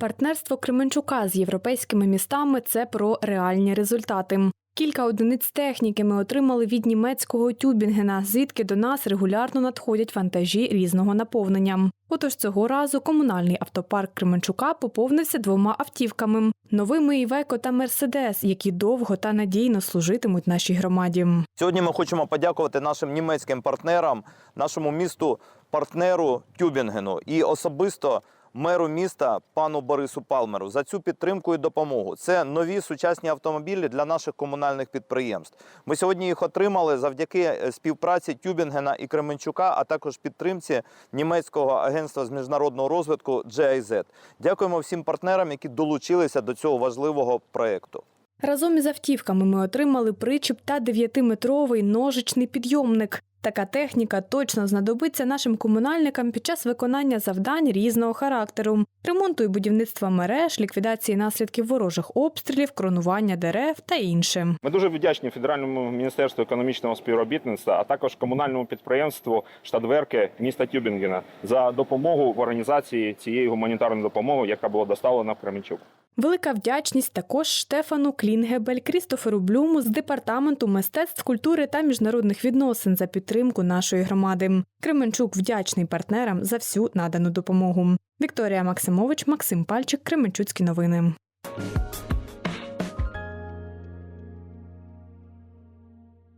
Партнерство Кременчука з європейськими містами це про реальні результати. Кілька одиниць техніки ми отримали від німецького Тюбінгена, звідки до нас регулярно надходять вантажі різного наповнення. Отож цього разу комунальний автопарк Кременчука поповнився двома автівками новими Івеко та Мерседес, які довго та надійно служитимуть нашій громаді. Сьогодні ми хочемо подякувати нашим німецьким партнерам, нашому місту партнеру Тюбінгену і особисто меру міста пану Борису Палмеру за цю підтримку і допомогу. Це нові сучасні автомобілі для наших комунальних підприємств. Ми сьогодні їх отримали завдяки е, співпраці Тюбінгена і Кременчука, а також підтримці німецького агентства з міжнародного розвитку GIZ. Дякуємо всім партнерам, які долучилися до цього важливого проекту. Разом із автівками ми отримали причіп та 9-метровий ножичний підйомник. Така техніка точно знадобиться нашим комунальникам під час виконання завдань різного характеру: ремонту і будівництва мереж, ліквідації наслідків ворожих обстрілів, кронування дерев та інше. Ми дуже вдячні Федеральному міністерству економічного співробітництва, а також комунальному підприємству Штадверки міста Тюбінгена за допомогу в організації цієї гуманітарної допомоги, яка була доставлена в Кременчук. Велика вдячність також Штефану Клінгебель, Крістоферу Блюму з департаменту мистецтв, культури та міжнародних відносин за підтримку нашої громади. Кременчук вдячний партнерам за всю надану допомогу. Вікторія Максимович, Максим Пальчик, Кременчуцькі новини.